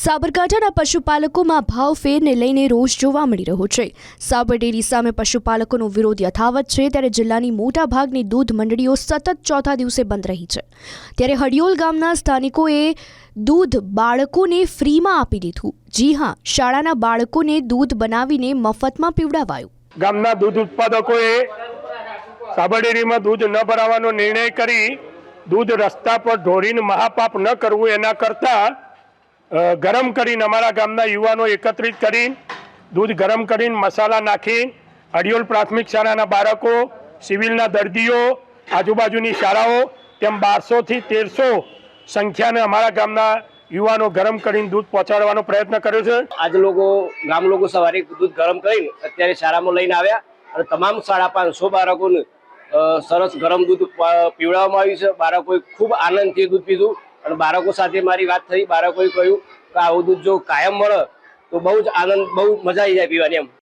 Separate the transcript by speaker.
Speaker 1: સાબરકાંઠાના પશુપાલકોમાં ભાવ ફેરને લઈને રોષ જોવા મળી રહ્યો છે. સાબર ડેરી સામે પશુપાલકોનો વિરોધ યથાવત છે, ત્યારે જિલ્લાની મોટા ભાગની દૂધ મંડળીઓ સતત ચોથા દિવસે બંધ રહી છે. ત્યારે હડિયોલ ગામના સ્થાનિકોએ દૂધ બાળકોને ફ્રીમાં આપી દીધું. જી હા, શાળાના બાળકોને દૂધ બનાવીને મફતમાં પીવડાવાયું.
Speaker 2: ગામના દૂધ ઉત્પાદકોએ સાબરડેરીમાં દૂધ ન ભરાવાનો નિર્ણય કરી દૂધ રસ્તા પર ઢોરીને મહાપાપ ન કરવું એના કરતાં ગરમ કરીને અમારા ગામના યુવાનો એકત્રિત કરી દૂધ ગરમ કરીને મસાલા નાખી અડિયોલ પ્રાથમિક શાળાના બાળકો, સિવિલના દર્દીઓ, આજુબાજુની શાળાઓ, તેમ બારસોથી તેરસો સંખ્યાને અમારા ગામના યુવાનો ગરમ કરીને દૂધ પહોંચાડવાનો પ્રયત્ન કર્યો છે.
Speaker 3: આજ લોકો, ગામ લોકો સવારે દૂધ ગરમ કરીને અત્યારે શાળામાં લઈને આવ્યા અને તમામ સાડા પાંચસો બાળકોને સરસ ગરમ દૂધ પીવડાવવામાં આવ્યું છે. બાળકોએ ખૂબ આનંદથી દૂધ પીધું અને બાળકો સાથે મારી વાત થઈ. બાળકોએ કહ્યું આવું દૂધ જો કાયમ મળે તો બહુ જ આનંદ, બહુ મજા આવી જાય પીવાની એમ.